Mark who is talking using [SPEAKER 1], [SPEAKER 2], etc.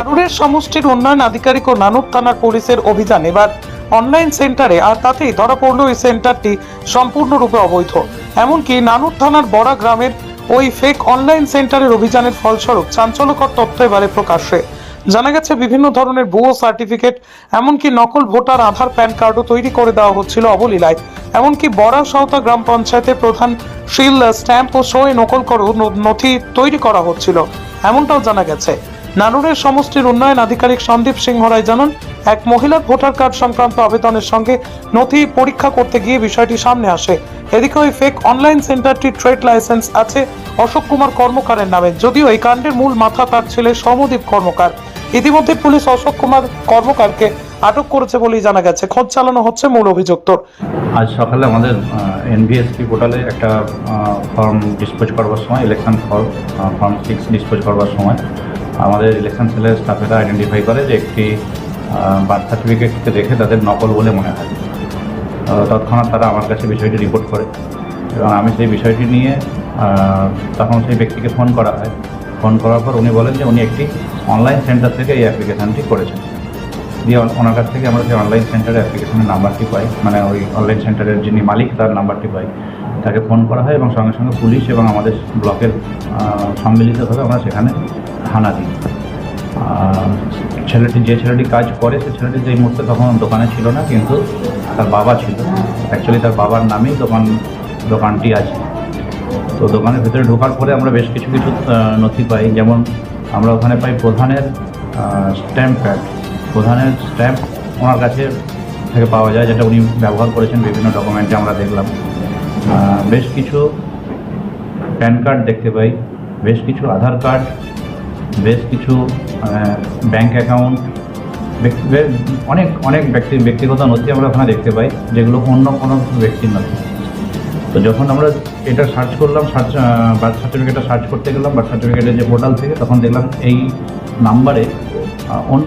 [SPEAKER 1] নানুরের সমষ্টির উন্নয়ন আধিকারিক ও নানুর থানার পুলিশের অভিযান। এবার অনলাইন সেন্টারে আর তাতেই ধরা পড়ল এই সেন্টারটি সম্পূর্ণরূপে অবৈধ। এমনকি নানুর থানার বড়া গ্রামের ওই ফেক অনলাইন সেন্টারের অভিযানের ফলস্বরূপ চাঞ্চল্যকর তথ্য এবারে প্রকাশ্যে। জানা গেছে, বিভিন্ন ধরনের ভুয়ো সার্টিফিকেট এমনকি নকল ভোটার আধার, প্যান কার্ডও তৈরি করে দেওয়া হচ্ছিল অবলীলায়। এমনকি বড়া সাঁওতা গ্রাম পঞ্চায়েতের প্রধান শিল, স্ট্যাম্প ও সই নকল করো নথি তৈরি করা হচ্ছিল। এমনটাও জানা গেছে। নানুরের সমষ্টির উন্নয়ন আধিকারিক সন্দীপ সিংহ রায় জানান, এক মহিলার ভোটার কার্ড সংক্রান্ত আবেদনের সঙ্গে নথি পরীক্ষা করতে গিয়ে বিষয়টি সামনে আসে। এদিকে ওই ফেক অনলাইন সেন্টারটির ট্রেড লাইসেন্স আছে, অশোক কুমার কর্মকারের নামে। যদিও এই কাণ্ডের মূল মাথা তার ছেলে সমদীপ কর্মকার। ইতিমধ্যে পুলিশ অশোক কুমার কর্মকারকে আটক করেছে বলেই জানা গেছে। খোঁজ চালানো হচ্ছে মূল অভিযুক্তর।
[SPEAKER 2] আজ সকালে আমাদের এনভিএসপি পোর্টালে একটা ফর্ম ডিসপোজ করবার সময় election form form six dispose করবার সময়। আমাদের ইলেকশন সেলের স্টাফেরা আইডেন্টিফাই করে যে একটি বার্থ সার্টিফিকেটকে দেখে তাদের নকল বলে মনে হয়। তৎক্ষণাৎ তারা আমার কাছে বিষয়টি রিপোর্ট করে এবং আমি সেই বিষয়টি নিয়ে তখন সেই ব্যক্তিকে ফোন করা হয়। ফোন করার পর উনি বলেন যে উনি একটি অনলাইন সেন্টার থেকে এই অ্যাপ্লিকেশানটি করেছেন। দিয়ে ওনার কাছ থেকে আমরা সেই অনলাইন সেন্টারের অ্যাপ্লিকেশনের নাম্বারটি পাই। মানে ওই অনলাইন সেন্টারের যিনি মালিক, তার নাম্বারটি পাই। তাকে ফোন করা হয় এবং সঙ্গে সঙ্গে পুলিশ এবং আমাদের ব্লকের সম্মিলিতভাবে আমরা সেখানে দিই ছেলেটি যে ছেলেটি কাজ করে, সে ছেলেটি যেই মুহূর্তে তখন দোকানে ছিল না, কিন্তু তার বাবা ছিল। অ্যাকচুয়ালি তার বাবার নামেই দোকান, দোকানটি আছে। তো দোকানের ভিতরে ঢোকার পরে আমরা বেশ কিছু কিছু নথি পাই। যেমন আমরা ওখানে পাই প্রধানের স্ট্যাম্প প্যাড প্রধানের স্ট্যাম্প ওনার কাছে থেকে পাওয়া যায়, যেটা উনি ব্যবহার করেছেন বিভিন্ন ডকুমেন্টে আমরা দেখলাম। বেশ কিছু প্যান কার্ড দেখতে পাই। বেশ কিছু আধার কার্ড বেশ কিছু ব্যাংক অ্যাকাউন্ট অনেক অনেক ব্যক্তি, ব্যক্তিগত নথি আমরা ওখানে দেখতে পাই, যেগুলো অন্য কোনো ব্যক্তির নথি। তো যখন আমরা এটা সার্চ করলাম সার্চ বার্থ সার্টিফিকেটটা সার্চ করতে গেলাম বার্থ সার্টিফিকেটের যে পোর্টাল থেকে, তখন দেখলাম এই নাম্বারে অন্য